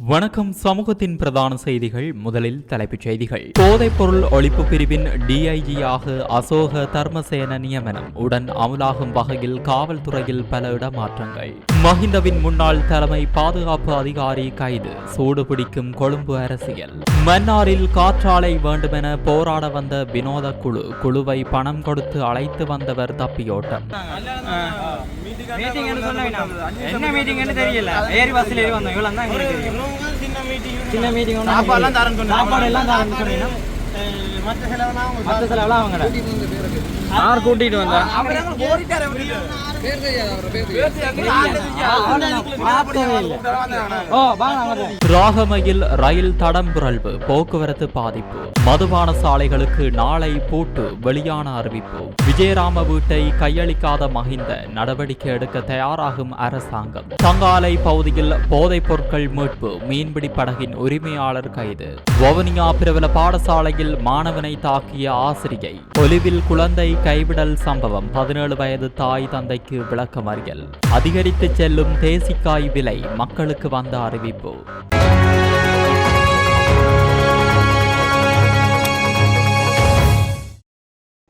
வணக்கம். சமூகத்தின் பிரதான செய்திகள். முதலில் தலைப்புச் செய்திகள். போதைப்பொருள் ஒழிப்பு பிரிவின் டிஐஜியாக அசோக தர்மசேன நியமனம் உடன் அமுலாகும் வகையில் காவல்துறையில் பல இடமாற்றங்கள். மஹிந்தவின் முன்னாள் தலைமை பாதுகாப்பு அதிகாரி கைது. சூடு பிடிக்கும் கொழும்பு அரசியல். மன்னாரில் காற்றாலை வேண்டுமென போராட வந்த வினோத குழு குழுவை பணம் கொடுத்து அழைத்து வந்தவர் தப்பியோட்டம். மற்ற செலவெல்லாம் அவங்க கூட்டிட்டு வந்தா? ராகமையில் ரயில் தடம் புரள்வு போக்குவரத்து பாதிப்பு. மதுபான சாலைகளுக்கு நாளை பூட்டு வெளியான அறிவிப்பு. விஜயராம வீட்டை கையளிக்காத மகிந்த நடவடிக்கை எடுக்க தயாராகும் அரசாங்கம். சங்காலை பகுதியில் போதைப் பொருட்கள் மீட்பு மீன்பிடி படகின் உரிமையாளர் கைது. வவுனியா பிரபல பாடசாலையில் மாணவனை தாக்கிய ஆசிரியை. ஒலிவில் குழந்தை கைவிடல் சம்பவம் பதினேழு வயது தாய் விலைக்கு விளக்கமறியல். அதிகரித்து செல்லும் தேசிக்காய் விலை மக்களுக்கு வந்த அறிவிப்பு.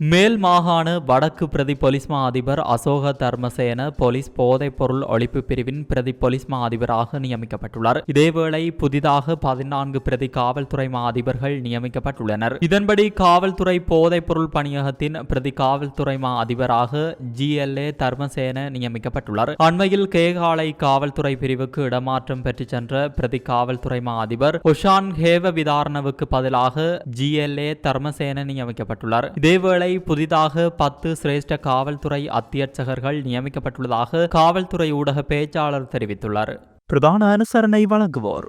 மேல் மாகாண வடக்கு பிரதி பொலிஸ் மா அதிபர் அசோக தர்மசேன போலீஸ் போதைப்பொருள் ஒழிப்பு பிரிவின் பிரதி போலீஸ் மா அதிபராக நியமிக்கப்பட்டுள்ளார். இதேவேளை புதிதாக பதினான்கு பிரதி காவல்துறை மா அதிபர்கள் நியமிக்கப்பட்டுள்ளனர். இதன்படி காவல்துறை போதைப்பொருள் பணியகத்தின் பிரதி காவல்துறை மா அதிபராக ஜிஎல்ஏ தர்மசேன நியமிக்கப்பட்டுள்ளார். அண்மையில் கேகாலை காவல்துறை பிரிவுக்கு இடமாற்றம் பெற்றுச் சென்ற பிரதி காவல்துறை மா அதிபர் உஷான் ஹேவ விதாரணவுக்கு பதிலாக ஜிஎல்ஏ தர்மசேன நியமிக்கப்பட்டுள்ளார். இதேவேளை புதிதாக பத்து சிரேஷ்ட காவல்துறை அத்தியட்சகர்கள் நியமிக்கப்பட்டுள்ளதாக காவல்துறை ஊடக பேச்சாளர் தெரிவித்துள்ளார். பிரதான அனுசரணை வழங்குவோர்.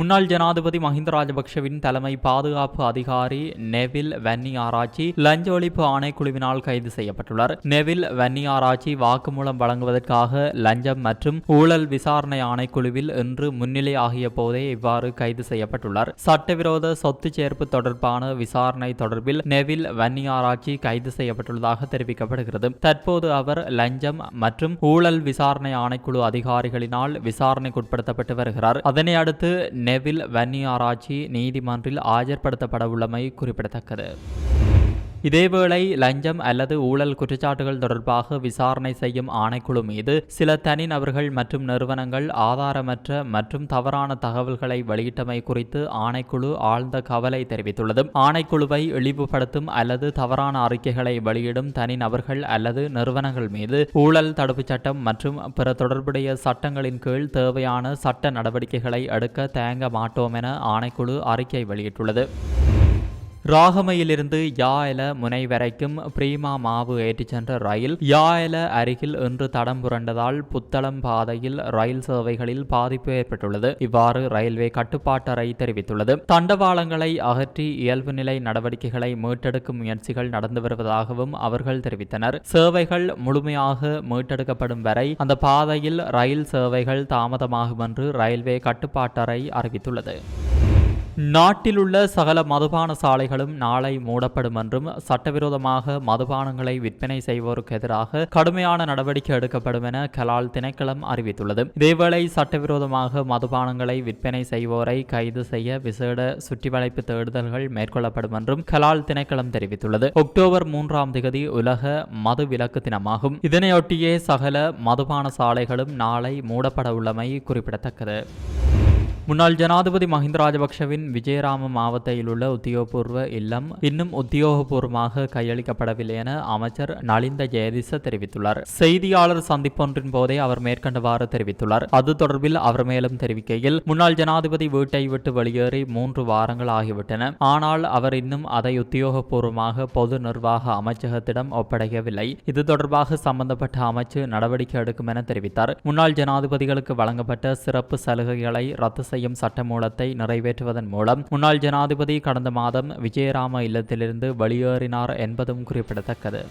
முன்னாள் ஜனாதிபதி மஹிந்த ராஜபக்ஷவின் தலைமை பாதுகாப்பு அதிகாரி நெவில் வன்னி ஆராய்ச்சி லஞ்ச ஒழிப்பு ஆணைக்குழுவினால் கைது செய்யப்பட்டுள்ளார். நெவில் வன்னி ஆராய்ச்சி வாக்குமூலம் வழங்குவதற்காக லஞ்சம் மற்றும் ஊழல் விசாரணை ஆணைக்குழுவில் இன்று முன்னிலை ஆகிய போதே இவ்வாறு கைது செய்யப்பட்டுள்ளார். சட்டவிரோத சொத்து சேர்ப்பு தொடர்பான விசாரணை தொடர்பில் நெவில் வன்னி ஆராய்ச்சி கைது செய்யப்பட்டுள்ளதாக தெரிவிக்கப்படுகிறது. தற்போது அவர் லஞ்சம் மற்றும் ஊழல் விசாரணை ஆணைக்குழு அதிகாரிகளினால் விசாரணைக்குட்படுத்தப்பட்டு வருகிறார். அதனை அடுத்து நெவில் வன்னியாராஜி நீதிமன்றில் ஆஜர்படுத்தப்படவுள்ளமை குறிப்பிடத்தக்கது. இதேவேளை லஞ்சம் அல்லது ஊழல் குற்றச்சாட்டுகள் தொடர்பாக விசாரணை செய்யும் ஆணைக்குழு மீது சில தனிநபர்கள் மற்றும் நிறுவனங்கள் ஆதாரமற்ற மற்றும் தவறான தகவல்களை வெளியிட்டமை குறித்து ஆணைக்குழு ஆழ்ந்த கவலை தெரிவித்துள்ளது. ஆணைக்குழுவை இழிவுபடுத்தும் அல்லது தவறான அறிக்கைகளை வெளியிடும் தனிநபர்கள் அல்லது நிறுவனங்கள் மீது ஊழல் தடுப்புச் சட்டம் மற்றும் பிற தொடர்புடைய சட்டங்களின் கீழ் தேவையான சட்ட நடவடிக்கைகளை எடுக்க தயங்க மாட்டோம் என ஆணைக்குழு அறிக்கை வெளியிட்டுள்ளது. ராகமையிலிருந்து யாஎல முனை வரைக்கும் பிரீமா மாவு ஏற்றிச் சென்ற ரயில் யாஎல அருகில் இன்று தடம் புரண்டதால் புத்தளம் பாதையில் ரயில் சேவைகளில் பாதிப்பு ஏற்பட்டுள்ளது. இவ்வாறு ரயில்வே கட்டுப்பாட்டறை தெரிவித்துள்ளது. தண்டவாளங்களை அகற்றி இயல்பு நிலை நடவடிக்கைகளை மீட்டெடுக்கும் முயற்சிகள் நடந்து வருவதாகவும் அவர்கள் தெரிவித்தனர். சேவைகள் முழுமையாக மீட்டெடுக்கப்படும் வரை அந்த பாதையில் ரயில் சேவைகள் தாமதமாகும் என்று ரயில்வே கட்டுப்பாட்டறை அறிவித்துள்ளது. நாட்டிலுள்ள சகல மதுபான சாலைகளும் நாளை மூடப்படும் என்றும் சட்டவிரோதமாக மதுபானங்களை விற்பனை செய்வோருக்கு எதிராக கடுமையான நடவடிக்கை எடுக்கப்படும் என கலால் திணைக்களம் அறிவித்துள்ளது. இதேவேளை சட்டவிரோதமாக மதுபானங்களை விற்பனை செய்வோரை கைது செய்ய விசேட சுற்றிவளைப்பு தேடுதல்கள் மேற்கொள்ளப்படும் என்றும் கலால் திணைக்களம் தெரிவித்துள்ளது. அக்டோபர் மூன்றாம் திகதி உலக மது விலக்கு தினமாகும். இதனையொட்டியே சகல மதுபான சாலைகளும் நாளை மூடப்பட உள்ளமை குறிப்பிடத்தக்கது. முன்னாள் ஜனாதிபதி மஹிந்த ராஜபக்ஷவின் விஜயராம மாவட்டத்தில் உள்ள உத்தியோகபூர்வ இல்லம் இன்னும் உத்தியோகபூர்வமாக கையளிக்கப்படவில்லை என அமைச்சர் நலிந்த ஜெயதிச தெரிவித்துள்ளார். செய்தியாளர் சந்திப்பொன்றின் போதே அவர் மேற்கண்டவாறு தெரிவித்துள்ளார். அது தொடர்பில் அவர் மேலும் தெரிவிக்கையில் முன்னாள் ஜனாதிபதி வீட்டை விட்டு வெளியேறி மூன்று வாரங்கள் ஆகிவிட்டன. ஆனால் அவர் இன்னும் அதை உத்தியோகபூர்வமாக பொது நிர்வாக அமைச்சகத்திடம் ஒப்படைக்கவில்லை. இது தொடர்பாக சம்பந்தப்பட்ட அமைச்சு நடவடிக்கை எடுக்கும் என தெரிவித்தார். முன்னாள் ஜனாதிபதிகளுக்கு வழங்கப்பட்ட சிறப்பு சலுகைகளை ரத்து செய்ய செய்யும் சட்டமூலத்தை நிறைவேற்றுவதன் மூலம் முன்னாள் ஜனாதிபதி கடந்த மாதம் விஜயராம இல்லத்திலிருந்து வெளியேறினார் என்பதும் குறிப்பிடத்தக்கது.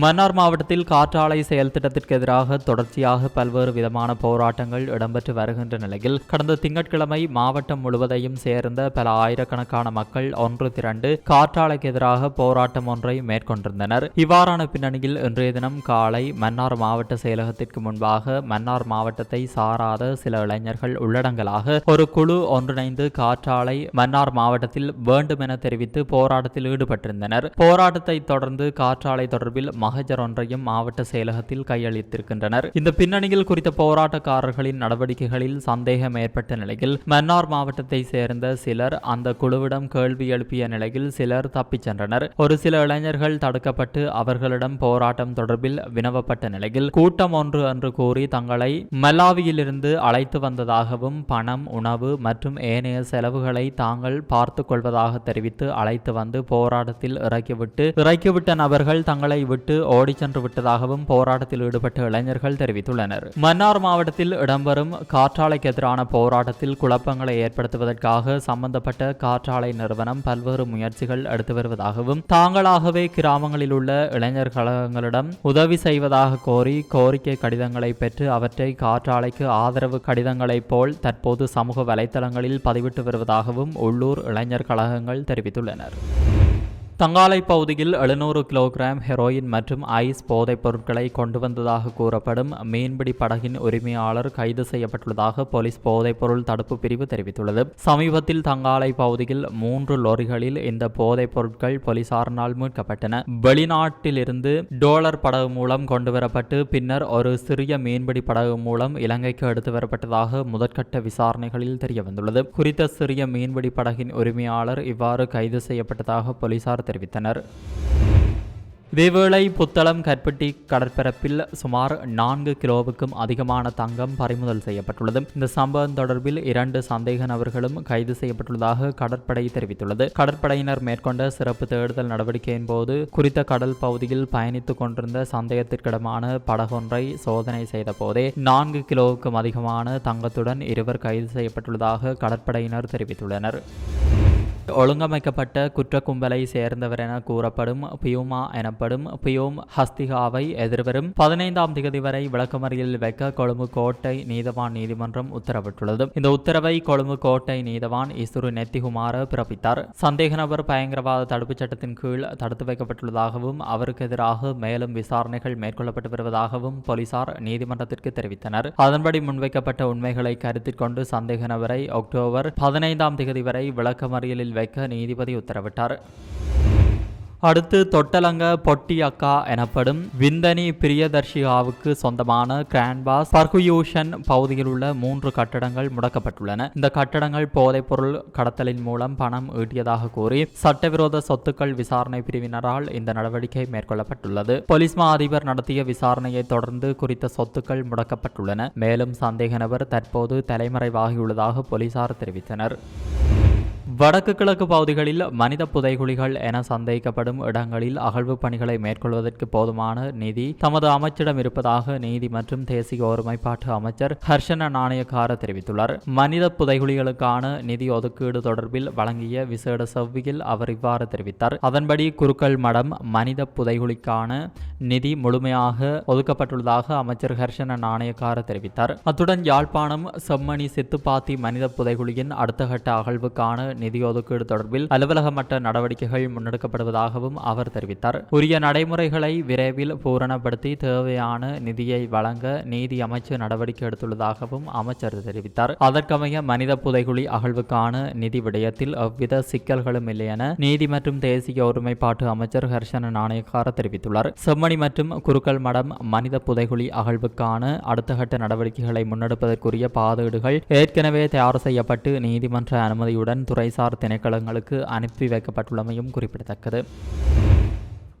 மன்னார் மாவட்டத்தில் காற்றாலை செயல் திட்டத்திற்கு எதிராக தொடர்ச்சியாக பல்வேறு விதமான போராட்டங்கள் இடம்பெற்று வருகின்ற நிலையில் கடந்த திங்கட்கிழமை மாவட்டம் முழுவதையும் சேர்ந்த பல ஆயிரக்கணக்கான மக்கள் ஒன்று திரண்டு காற்றாலைக்கு எதிராக போராட்டம் ஒன்றை மேற்கொண்டிருந்தனர். இவ்வாறான பின்னணியில் இன்றைய தினம் காலை மன்னார் மாவட்ட செயலகத்திற்கு முன்பாக மன்னார் மாவட்டத்தை சாராத சில இளைஞர்கள் உள்ளடங்கலாக ஒரு குழு ஒன்றிணைந்து காற்றாலை மன்னார் மாவட்டத்தில் வேண்டும் என தெரிவித்து போராட்டத்தில் ஈடுபட்டிருந்தனர். போராட்டத்தை தொடர்ந்து காற்றாலை தொடர்பில் மகஜர் ஒன்றையும் மாவட்ட செயலகத்தில் கையளித்திருக்கின்றனர். இந்த பின்னணியில் குறித்த போராட்டக்காரர்களின் நடவடிக்கைகளில் சந்தேகம் ஏற்பட்ட நிலையில் மன்னார் மாவட்டத்தை சேர்ந்த சிலர் அந்த குழுவிடம் கேள்வி எழுப்பிய நிலையில் சிலர் தப்பிச் சென்றனர். ஒரு சில இளைஞர்கள் தடுக்கப்பட்டு அவர்களிடம் போராட்டம் தொடர்பில் வினவப்பட்ட நிலையில் கூட்டம் ஒன்று என்று கூறி தங்களை மல்லாவியிலிருந்து அழைத்து வந்ததாகவும் பணம் உணவு மற்றும் ஏனைய செலவுகளை தாங்கள் பார்த்துக் கொள்வதாக தெரிவித்து அழைத்து வந்து போராட்டத்தில் இறக்கிவிட்டு இறக்கிவிட்ட நபர்கள் தங்களை விட்டு ஓடிச் சென்று விட்டதாகவும் போராட்டத்தில் ஈடுபட்ட இளைஞர்கள் தெரிவித்துள்ளனர். மன்னார் மாவட்டத்தில் இடம்பெறும் காற்றாலைக்கு எதிரான போராட்டத்தில் குழப்பங்களை ஏற்படுத்துவதற்காக சம்பந்தப்பட்ட காற்றாலை நிறுவனம் பல்வேறு முயற்சிகள் எடுத்து வருவதாகவும் தாங்களாகவே கிராமங்களில் உள்ள இளைஞர் கழகங்களிடம் உதவி செய்வதாக கோரி கோரிக்கை கடிதங்களை பெற்று அவற்றை காற்றாலைக்கு ஆதரவு கடிதங்களைப் போல் தற்போது சமூக வலைத்தளங்களில் பதிவிட்டு வருவதாகவும் உள்ளூர் இளைஞர் கழகங்கள் தெரிவித்துள்ளனர். தங்காலை பகுதியில் எழுநூறு கிலோகிராம் ஹெரோயின் மற்றும் ஐஸ் போதைப் பொருட்களை கொண்டு வந்ததாக கூறப்படும் மீன்பிடி படகின் உரிமையாளர் கைது செய்யப்பட்டுள்ளதாக போலீஸ் போதைப் பொருள் தடுப்பு பிரிவு தெரிவித்துள்ளது. சமீபத்தில் தங்காலை பகுதியில் மூன்று லோரிகளில் இந்த போதைப் பொருட்கள் போலீசாரினால் மீட்கப்பட்டன. வெளிநாட்டிலிருந்து டோலர் படகு மூலம் கொண்டுவரப்பட்டு பின்னர் ஒரு சிறிய மீன்பிடி படகு மூலம் இலங்கைக்கு எடுத்து வரப்பட்டதாக முதற்கட்ட விசாரணைகளில் தெரியவந்துள்ளது. குறித்த சிறிய மீன்பிடி படகின் உரிமையாளர் இவ்வாறு கைது செய்யப்பட்டதாக போலீசார் தெரிவித்தனர். இதேவேளை புத்தளம் கற்பட்டி கடற்பரப்பில் சுமார் நான்கு கிலோவுக்கும் அதிகமான தங்கம் பறிமுதல் செய்யப்பட்டுள்ளது. இந்த சம்பவம் தொடர்பில் இரண்டு சந்தேக நபர்களும் கைது செய்யப்பட்டுள்ளதாக கடற்படை தெரிவித்துள்ளது. கடற்படையினர் மேற்கொண்ட சிறப்பு தேடுதல் நடவடிக்கையின் போது குறித்த கடல் பகுதியில் பயணித்துக் கொண்டிருந்த சந்தேகத்திற்கிடமான படகொன்றை சோதனை செய்த போதே நான்கு கிலோவுக்கும் அதிகமான தங்கத்துடன் இருவர் கைது செய்யப்பட்டுள்ளதாக கடற்படையினர் தெரிவித்துள்ளனர். ஒழுங்கமைக்கப்பட்ட குற்ற கும்பலை சேர்ந்தவர் என கூறப்படும் பியூமா எனப்படும் பியூம் ஹஸ்திகாவை எதிர்வரும் பதினைந்தாம் திகதி வரை விளக்கமறியலில் வைக்க கொழும்பு கோட்டை நீதவான் நீதிமன்றம் உத்தரவிட்டுள்ளது. இந்த உத்தரவை கொழும்பு கோட்டை நீதவான் இசுரு நெத்திகுமார பிறப்பித்தார். சந்தேக நபர் பயங்கரவாத தடுப்புச் சட்டத்தின் கீழ் தடுத்து வைக்கப்பட்டுள்ளதாகவும் அவருக்கு எதிராக மேலும் விசாரணைகள் மேற்கொள்ளப்பட்டு வருவதாகவும் போலீசார் நீதிமன்றத்திற்கு தெரிவித்தனர். அதன்படி முன்வைக்கப்பட்ட உண்மைகளை கருத்தில் கொண்டு சந்தேக நபரை அக்டோபர் பதினைந்தாம் திகதி வரை விளக்கமறியலில் வைக்க நீதிபதி உத்தரவிட்டார். அடுத்து தொட்டலங்க பொட்டி அக்கா எனப்படும் விந்தனி பிரியதர்ஷிகாவுக்கு சொந்தமான கிராண்ட்பாஸ் பர்குயூஷன் பகுதியில் உள்ள மூன்று கட்டடங்கள் முடக்கப்பட்டுள்ளன. இந்த கட்டடங்கள் போதைப்பொருள் கடத்தலின் மூலம் பணம் ஈட்டியதாக கூறி சட்டவிரோத சொத்துக்கள் விசாரணை பிரிவினரால் இந்த நடவடிக்கை மேற்கொள்ளப்பட்டுள்ளது. போலீஸ் மா அதிபர் நடத்திய விசாரணையை தொடர்ந்து குறித்த சொத்துக்கள் முடக்கப்பட்டுள்ளன. மேலும் சந்தேக நபர் தற்போது தலைமறைவாகியுள்ளதாக போலீசார் தெரிவித்தனர். வடக்கு கிழக்கு பகுதிகளில் மனித புதைகுழிகள் என சந்தேகிக்கப்படும் இடங்களில் அகழ்வு பணிகளை மேற்கொள்வதற்கு போதுமான நிதி தமது அமைச்சிடம் இருப்பதாக நீதி மற்றும் தேசிய ஒருமைப்பாட்டு அமைச்சர் ஹர்ஷன நாணயக்கார தெரிவித்துள்ளார். மனித புதைகுழிகளுக்கான நிதி ஒதுக்கீடு தொடர்பில் வழங்கிய விசேட செவ்வியில் அவர் இவ்வாறு தெரிவித்தார். அதன்படி குருக்கள் மடம் மனித புதைகுழிக்கான நிதி முழுமையாக ஒதுக்கப்பட்டுள்ளதாக அமைச்சர் ஹர்ஷன நாணயக்கார தெரிவித்தார். அத்துடன் யாழ்ப்பாணம் செம்மணி சித்துப்பாத்தி மனித புதைகுழியின் அடுத்த கட்ட அகழ்வுக்கான நிதி ஒதுக்கீடு தொடர்பில் அலுவலக மட்ட நடவடிக்கைகள் முன்னெடுக்கப்படுவதாகவும் அவர் தெரிவித்தார். உரிய நடைமுறைகளை விரைவில் பூரணப்படுத்தி தேவையான நிதியை வழங்க நீதி அமைச்சு நடவடிக்கை எடுத்துள்ளதாகவும் அமைச்சர் தெரிவித்தார். அதற்கமைய மனித புதைகுழி அகழ்வுக்கான நிதி விடயத்தில் எவ்வித சிக்கல்களும் இல்லை என நீதி மற்றும் தேசிய ஒருமைப்பாட்டு அமைச்சர் ஹர்ஷன நாணயக்கார தெரிவித்துள்ளார். செம்மணி மற்றும் குருக்கள் மடம் மனித புதைகுழி அகழ்வுக்கான அடுத்த கட்ட நடவடிக்கைகளை முன்னெடுப்பதற்குரிய பாதீடுகள் ஏற்கனவே தயார் செய்யப்பட்டு நீதிமன்ற அனுமதியுடன் துறை சார் திணைக்களங்களுக்கு அனுப்பி வைக்கப்பட்டுள்ளமையும் குறிப்பிடத்தக்கது.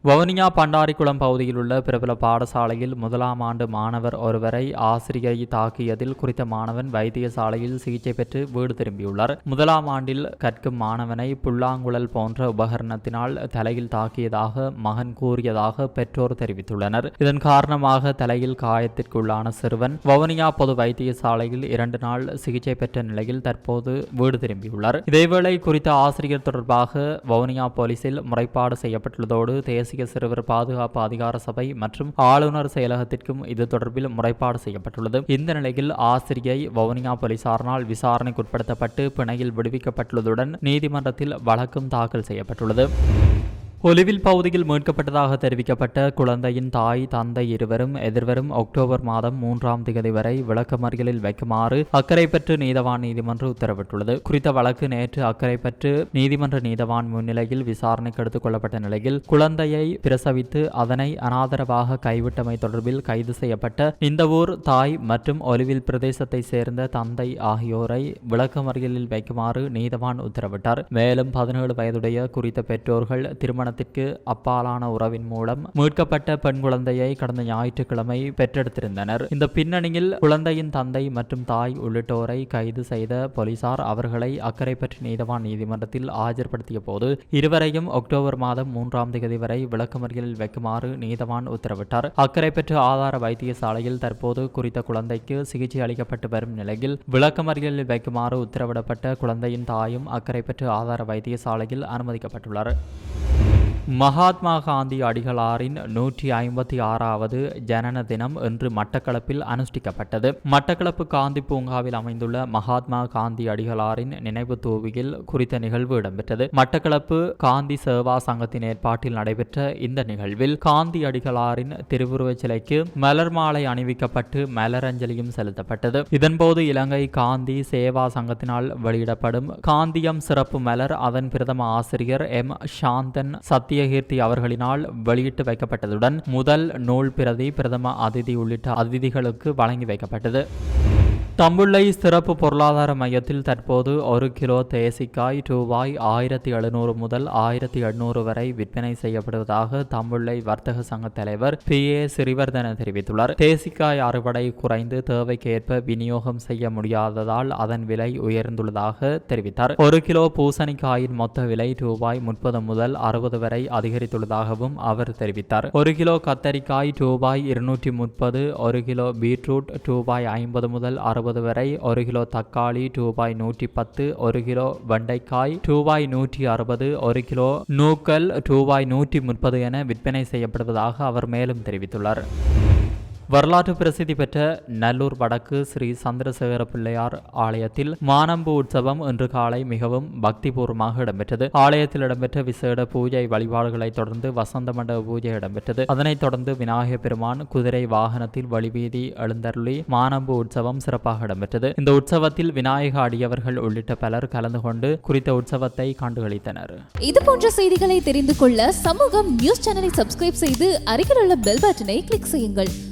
வவுனியா பண்டாரிக்குளம் பகுதியில் உள்ள பிரபல பாடசாலையில் முதலாம் ஆண்டு மாணவர் ஒருவரை ஆசிரியை தாக்கியதில் குறித்த மாணவன் வைத்தியசாலையில் சிகிச்சை பெற்று வீடு திரும்பியுள்ளார். முதலாம் ஆண்டில் கற்கும் மாணவனை புல்லாங்குழல் போன்ற உபகரணத்தினால் தலையில் தாக்கியதாக மகன் கூறியதாக பெற்றோர் தெரிவித்துள்ளனர். இதன் காரணமாக தலையில் காயத்திற்குள்ளான சிறுவன் வவுனியா பொது வைத்தியசாலையில் இரண்டு நாள் சிகிச்சை பெற்ற நிலையில் தற்போது வீடு திரும்பியுள்ளார். இதேவேளை குறித்த ஆசிரியர் தொடர்பாக வவுனியா போலீசில் முறைப்பாடு செய்யப்பட்டுள்ளதோடு தேசிய சிறுவர் பாதுகாப்பு அதிகார சபை மற்றும் ஆளுநர் செயலகத்திற்கும் இது தொடர்பில் முறைப்பாடு செய்யப்பட்டுள்ளது. இந்த நிலையில் ஆசிரியை வவுனியா போலீசாரினால் விசாரணைக்குட்படுத்தப்பட்டு பிணையில் விடுவிக்கப்பட்டுள்ளதுடன் நீதிமன்றத்தில் வழக்கும் தாக்கல் செய்யப்பட்டுள்ளது. ஒலிவில் பகுதியில் மீட்கப்பட்டதாக தெரிவிக்கப்பட்ட குழந்தையின் தாய் தந்தை இருவரும் எதிர்வரும் அக்டோபர் மாதம் மூன்றாம் தேதி வரை விளக்கமறியலில் வைக்குமாறு அக்கரைப்பற்று நீதவான் நீதிமன்றம் உத்தரவிட்டுள்ளது. குறித்த வழக்கு நேற்று அக்கரைப்பற்று நீதிமன்ற நீதவான் முன்னிலையில் விசாரணைக்கு எடுத்துக் கொள்ளப்பட்ட நிலையில் குழந்தையை பிரசவித்து அதனை அனாதரவாக கைவிட்டமை தொடர்பில் கைது செய்யப்பட்ட இந்த ஊர் தாய் மற்றும் ஒலிவில் பிரதேசத்தை சேர்ந்த தந்தை ஆகியோரை விளக்கமறியலில் வைக்குமாறு நீதவான் உத்தரவிட்டார். மேலும் பதினேழு வயதுடைய குறித்த பெற்றோர்கள் திருமண திருமணத்திற்கு அப்பாலான உறவின் மூலம் மீட்கப்பட்ட பெண் குழந்தையை கடந்த ஞாயிற்றுக்கிழமை பெற்றெடுத்திருந்தனர். இந்த பின்னணியில் குழந்தையின் தந்தை மற்றும் தாய் உள்ளிட்டோரை கைது செய்த போலீசார் அவர்களை அக்கரைப்பற்று நீதவான் நீதிமன்றத்தில் ஆஜர்படுத்திய போது இருவரையும் அக்டோபர் மாதம் மூன்றாம் தேதி வரை விளக்கமறியலில் வைக்குமாறு நீதவான் உத்தரவிட்டார். அக்கரைப்பற்று ஆதார வைத்தியசாலையில் தற்போது குறித்த குழந்தைக்கு சிகிச்சை அளிக்கப்பட்டு வரும் நிலையில் விளக்கமறியலில் வைக்குமாறு உத்தரவிடப்பட்ட குழந்தையின் தாயும் அக்கரைப்பற்று ஆதார வைத்தியசாலையில் அனுமதிக்கப்பட்டுள்ளார். மகாத்மா காந்தி அடிகளாரின் நூற்றி ஐம்பத்தி ஆறாவது ஜனன தினம் இன்று மட்டக்களப்பில் அனுஷ்டிக்கப்பட்டது. மட்டக்களப்பு காந்தி பூங்காவில் அமைந்துள்ள மகாத்மா காந்தி அடிகளாரின் நினைவு தூவியில் குறித்த நிகழ்வு இடம்பெற்றது. மட்டக்களப்பு காந்தி சேவா சங்கத்தின் ஏற்பாட்டில் நடைபெற்ற இந்த நிகழ்வில் காந்தி அடிகளாரின் திருவுருவச் சிலைக்கு மலர் மாலை அணிவிக்கப்பட்டு மலரஞ்சலியும் செலுத்தப்பட்டது. இதன்போது இலங்கை காந்தி சேவா சங்கத்தினால் வெளியிடப்படும் காந்தியம் சிறப்பு மலர் அதன் பிரதம ஆசிரியர் எம். சாந்தன் சத்தியகீர்த்தி அவர்களினால் வெளியிட்டு வைக்கப்பட்டதுடன் முதல் நூல் பிரதி பிரதம அதிதி உள்ளிட்ட அதிதிகளுக்கு வழங்கி வைக்கப்பட்டது. தம்புள்ளை சிறப்பு பொருளாதார மையத்தில் தற்போது ஒரு கிலோ தேசிக்காய் ரூபாய் ஆயிரத்தி எழுநூறு முதல் ஆயிரத்தி எண்ணூறு வரை விற்பனை செய்யப்படுவதாக தம்புள்ளை வர்த்தக சங்க தலைவர் பி ஏ சிறிவர்தன தெரிவித்துள்ளார். தேசிக்காய் அறுவடை குறைந்து தேவைக்கேற்ப விநியோகம் செய்ய முடியாததால் அதன் விலை உயர்ந்துள்ளதாக தெரிவித்தார். ஒரு கிலோ பூசணிக்காயின் மொத்த விலை ரூபாய் முப்பது முதல் அறுபது வரை அதிகரித்துள்ளதாகவும் அவர் தெரிவித்தார். ஒரு கிலோ கத்தரிக்காய் ரூபாய் இருநூற்றி முப்பது ஒரு கிலோ பீட்ரூட் ரூபாய் ஐம்பது முதல் அறுபது வரை ஒரு கிலோ தக்காளி ரூபாய் நூற்றி பத்து ஒரு கிலோ வெண்டைக்காய் ரூபாய் நூற்றி அறுபது ஒரு கிலோ நூக்கல் ரூபாய் நூற்றி முப்பது என விற்பனை செய்யப்படுவதாக அவர் மேலும் தெரிவித்துள்ளார். வரலாற்று பிரசித்தி பெற்ற நல்லூர் வடக்கு ஸ்ரீ சந்திரசேகர பிள்ளையார் ஆலயத்தில் மானம்பு உற்சவம் இன்று காலை மிகவும் பக்திபூர்வமாக இடம்பெற்றது. ஆலயத்தில் இடம்பெற்ற விசேட பூஜை வழிபாடுகளை தொடர்ந்து வசந்த மண்டப பூஜை இடம்பெற்றது. அதனைத் தொடர்ந்து விநாயக பெருமான் குதிரை வாகனத்தில் வழிவீதி எழுந்தருளி மானம்பு உற்சவம் சிறப்பாக இடம்பெற்றது. இந்த உற்சவத்தில் விநாயக அடியவர்கள் உள்ளிட்ட பலர் கலந்து கொண்டு குறித்த உற்சவத்தை கண்டுகளித்தனர். இது போன்ற செய்திகளை தெரிந்து கொள்ள சமூகம் நியூஸ் சேனலை சப்ஸ்கிரைப் செய்து அருகில் உள்ள பெல் பட்டனை கிளிக் செய்யுங்கள்.